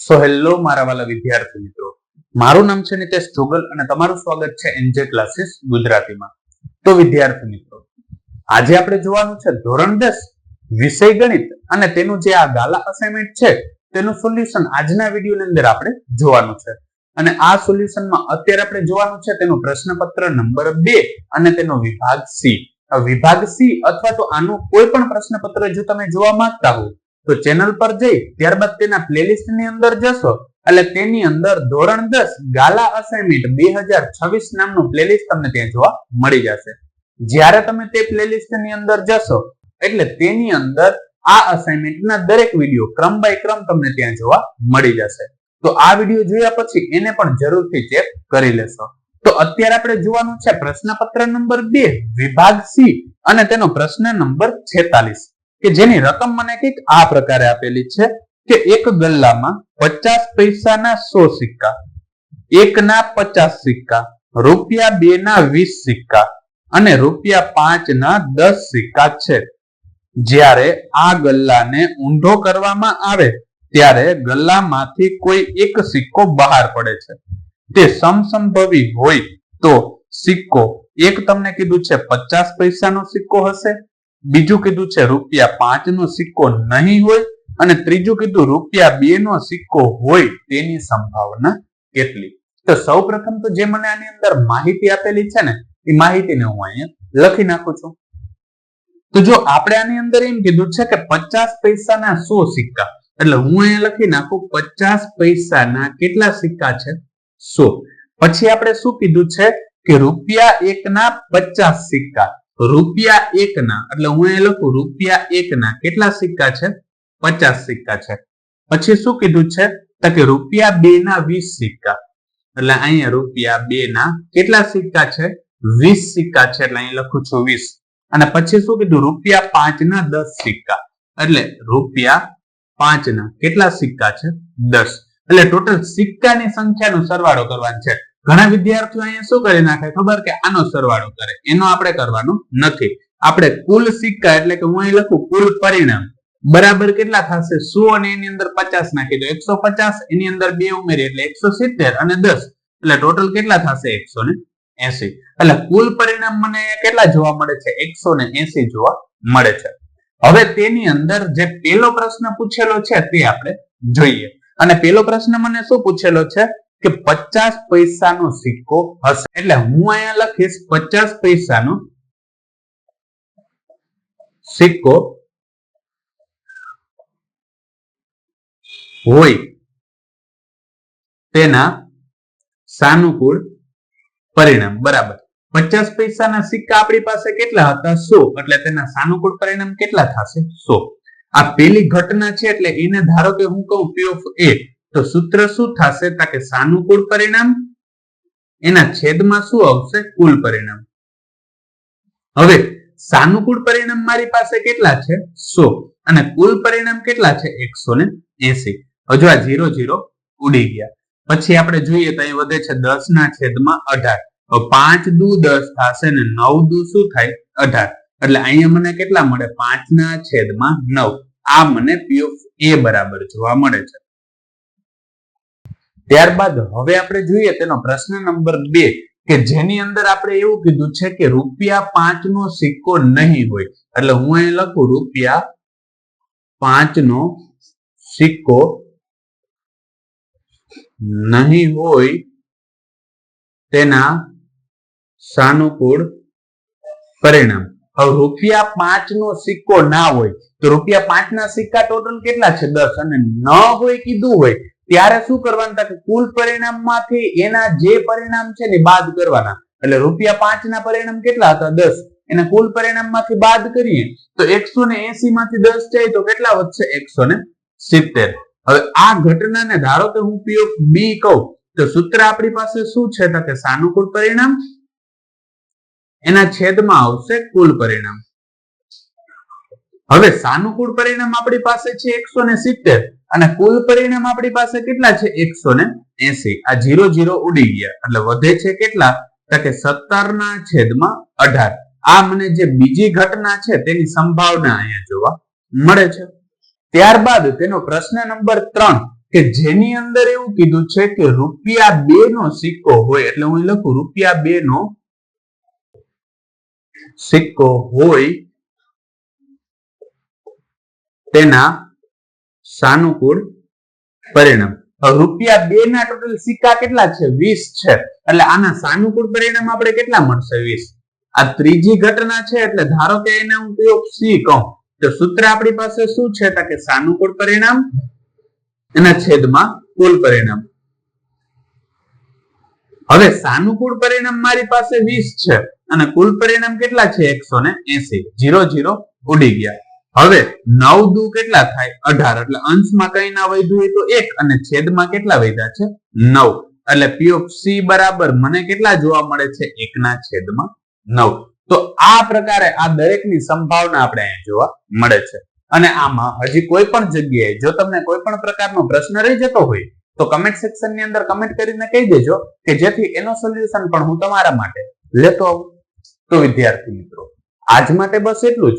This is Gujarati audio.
સો હેલો મારા વાલા વિદ્યાર્થી મિત્રો. મારું નામ છે નિતેશ જોગલ અને તમારું સ્વાગત છે એનજે ક્લાસીસ ગુજરાતીમાં. તો વિદ્યાર્થી મિત્રો, આજે આપણે જોવાનું છે ધોરણ દસ, વિષય ગણિત અને તેનું જે આ ગાલા અસાઇનમેન્ટ છે, તેનું સોલ્યુશન આજના વિડીયોની અંદર આપણે જોવાનું છે. અને આ સોલ્યુશનમાં અત્યારે આપણે જોવાનું છે તેનું પ્રશ્નપત્ર નંબર બે અને તેનો વિભાગ સી. વિભાગ સી અથવા તો આનું કોઈ પણ પ્રશ્નપત્ર જો તમે જોવા માંગતા હો તો ચેનલ પર જઈ ત્યારબાદ તેના પ્લેલિસ્ટની અંદર જશો. એટલે તેની અંદર ધોરણ દસ ગાલા અસાઇનમેન્ટ બે હજાર છવ્વીસ નામનું પ્લેલિસ્ટ તમને ત્યાં જોવા મળી જશે. જ્યારે તમે તે પ્લેલિસ્ટની અંદર જશો, એટલે તેની અંદર આ અસાઇનમેન્ટના દરેક વીડિયો ક્રમ બાય ક્રમ તમને ત્યાં જોવા મળી જશે. તો આ વીડિયો જોયા પછી એને પણ જરૂરથી ચેક કરી લેશો. તો અત્યારે આપણે જોવાનું છે પ્રશ્નપત્ર નંબર બે વિભાગ સી અને તેનો પ્રશ્ન નંબર છેતાલીસ. કે જેની રકમ મને કંઈક આ પ્રકારે આપેલી છે કે એક ગલ્લામાં પચાસ પૈસાના સો સિક્કા, એકના પચાસ સિક્કા, રૂપિયા બે ના વીસ સિક્કા અને રૂપિયા પાંચ ના દસ સિક્કા છે. જ્યારે આ ગલ્લાને ઊંધો કરવામાં આવે, ત્યારે ગલ્લામાંથી કોઈ એક સિક્કો બહાર પડે છે. તે સમસંભવી હોય તો સિક્કો, એક તમને કીધું છે, પચાસ પૈસાનો સિક્કો હશે? બીજું કીધું છે, રૂપિયા પાંચ નો સિક્કો નહીં હોય અને ત્રીજું કીધું, રૂપિયા બે નો સિક્કો હોય તેની સંભાવના કેટલી? તો સૌ પ્રથમ તો જે મને આની અંદર માહિતી આપેલી છે ને, એ માહિતીને હું અહીંયા લખી નાખું છું. તો જો આપણે આની અંદર એમ કીધું છે કે પચાસ પૈસાના સો સિક્કા, એટલે હું અહીંયા લખી નાખું, પચાસ પૈસાના કેટલા સિક્કા છે? સો. પછી આપણે શું કીધું છે કે રૂપિયા એકના પચાસ સિક્કા રૂપિયા એકના એટલે હું એ લખું, રૂપિયા એકના કેટલા સિક્કા છે? પચાસ સિક્કા છે. પછી શું કીધું છે? તો કે રૂપિયા બે ના વીસ સિક્કા. એટલે અહીંયા રૂપિયા બે ના કેટલા સિક્કા છે? વીસ સિક્કા છે, એટલે અહીં લખું છું વીસ. અને પછી શું કીધું? રૂપિયા પાંચ ના દસ સિક્કા. એટલે રૂપિયા પાંચ ના કેટલા સિક્કા છે? દસ. એટલે ટોટલ સિક્કાની સંખ્યાનો સરવાળો કરવાનો છે. ઘણા વિદ્યાર્થીઓ અહીંયા શું કરી નાખે? ખબર કે આનો સરવાળો કરે. એનો આપણે કરવાનો નથી. આપણે કુલ સિક્કા એટલે કે હું અહીં લખું, કુલ પરિણામ. બરાબર કેટલા થશે? સો અને એની અંદર પચાસ નાખી દો. એકસો પચાસ, એની અંદર બે ઉમેરી એટલે એકસો સિત્તેર અને દસ. એટલે ટોટલ કેટલા થશે? એકસો ને એસી. એટલે કુલ પરિણામ મને કેટલા જોવા મળે છે? એકસો ને એસી જોવા મળે છે. હવે તેની અંદર જે પેલો પ્રશ્ન પૂછેલો છે તે આપણે જોઈએ. અને પેલો પ્રશ્ન મને શું પૂછેલો છે? કે પચાસ પૈસાનો સિક્કો હશે. એટલે હું અહીંયા લખીશ પચાસ પૈસાનો સિક્કો હોય તેના સાનુકૂળ પરિણામ. બરાબર. પચાસ પૈસાના સિક્કા આપણી પાસે કેટલા હતા? સો. એટલે તેના સાનુકૂળ પરિણામ કેટલા થશે? સો. આ પેલી ઘટના છે એટલે એને ધારો કે હું કહું પી ઓફ એ તો સૂત્ર શું થશે? તા કે સાનુકૂળ પરિણામ, એના છેદમાં શું આવશે? કુલ પરિણામ. હવે, સાનુકૂળ પરિણામ મારી પાસે કેટલા છે? સો. અને કુલ પરિણામ કેટલા છે? એકસો ને એસી. હજુ આ ઝીરો ઝીરો ઉડી ગયા. પછી આપણે જોઈએ તો અહીં વધે છે દસ ના છેદમાં અઢાર. પાંચ દુ દસ થશે ને નવ દુ શું થાય? અઢાર. એટલે અહીંયા મને કેટલા મળે? પાંચ ના છેદમાં નવ. આ મને પી ઓફ એ બરાબર જોવા મળે છે. ત્યારબાદ હવે આપણે જોઈએ તેનો પ્રશ્ન નંબર બે કે જેની અંદર આપણે એવું કીધું છે કે રૂપિયા પાંચ નો સિક્કો નહીં હોય. એટલે હું અહીં લખું, રૂપિયા પાંચ નો સિક્કો નહીં હોય તેના સાનુકૂળ પરિણામ. હવે રૂપિયા પાંચ નો સિક્કો ના હોય, તો રૂપિયા પાંચ ના સિક્કા ટોટલ કેટલા છે? દસ. અને ન હોય કીધું હોય ત્યારે શું કરવાનું કે કુલ પરિણામમાંથી એના જે પરિણામ છે ને બાદ કરવાના. એટલે રૂપિયા પાંચ ના પરિણામ કેટલા હતા? દસ. એના કુલ પરિણામમાંથી બાદ કરીએ તો એકસો ને એસી માંથી દસ જાય તો કેટલા વધશે? એકસો ને સિત્તેર. હવે આ ઘટનાને ધારો કે હું પી ઓફ બી કહું, તો સૂત્ર આપણી પાસે શું છે? તો કે સાનુકૂળ પરિણામ. એના છેદમાં આવશે કુલ પરિણામ. હવે સાનુકૂળ પરિણામ આપણી પાસે છે એકસો ને સિત્તેર અને કુલ પરિણામ આપણી પાસે કેટલા છે? એકસો ને એસી. આ જીરો જીરો ઉડી ગયા. એટલે વધે છે કેટલા? તો કે સત્તર ના છેદમાં અઢાર. આ મને જે બીજી ઘટના છે તેની સંભાવના અહીંયા જોવા મળે છે. ત્યારબાદ તેનો પ્રશ્ન નંબર ત્રણ કે જેની અંદર એવું કીધું છે કે રૂપિયા બે નો સિક્કો હોય, એટલે હું લખું, રૂપિયા બે નો સિક્કો હોય તેના સાનુકૂળ પરિણામ. રૂપિયા બે ના ટોટલ સિક્કા કેટલા છે? વીસ છે. એટલે આના સાનુકૂળ પરિણામ આપણે કેટલા મળશે? વીસ. આ ત્રીજી ઘટના છે, એટલે ધારો કે એને હું ઉપયોગ સી કહું, તો સૂત્ર આપણી પાસે શું છે? તો કે સાનુકૂળ પરિણામ એના છેદમાં કુલ પરિણામ. હવે સાનુકૂળ પરિણામ મારી પાસે વીસ છે, અને કુલ પરિણામ કેટલા છે? એકસો ને એસી. જીરો જીરો ઉડી ગયા. હવે નવ દુ કેટલા થાય? અઢાર. એટલે અંશમાં કઈ ના વધ્યું એ તો એક અને છેદમાં કેટલા વધ્યા છે? નવ. એટલે પી ઓફ સી બરાબર મને કેટલા જોવા મળે છે? એકના છેદમાં નવ. તો આ પ્રકારે આ દરેકની સંભાવના આપણે અહીંયા જોવા મળે છે. અને આમાં હજી કોઈ પણ જગ્યાએ જો તમને કોઈ પણ પ્રકારનો પ્રશ્ન રહી જતો હોય, તો કમેન્ટ સેક્શનની અંદર કમેન્ટ કરીને કહી દેજો કે જેથી એનો સોલ્યુશન પણ હું તમારા માટે લેતો આવું. તો વિદ્યાર્થી મિત્રો, આજ માટે બસ એટલું જ.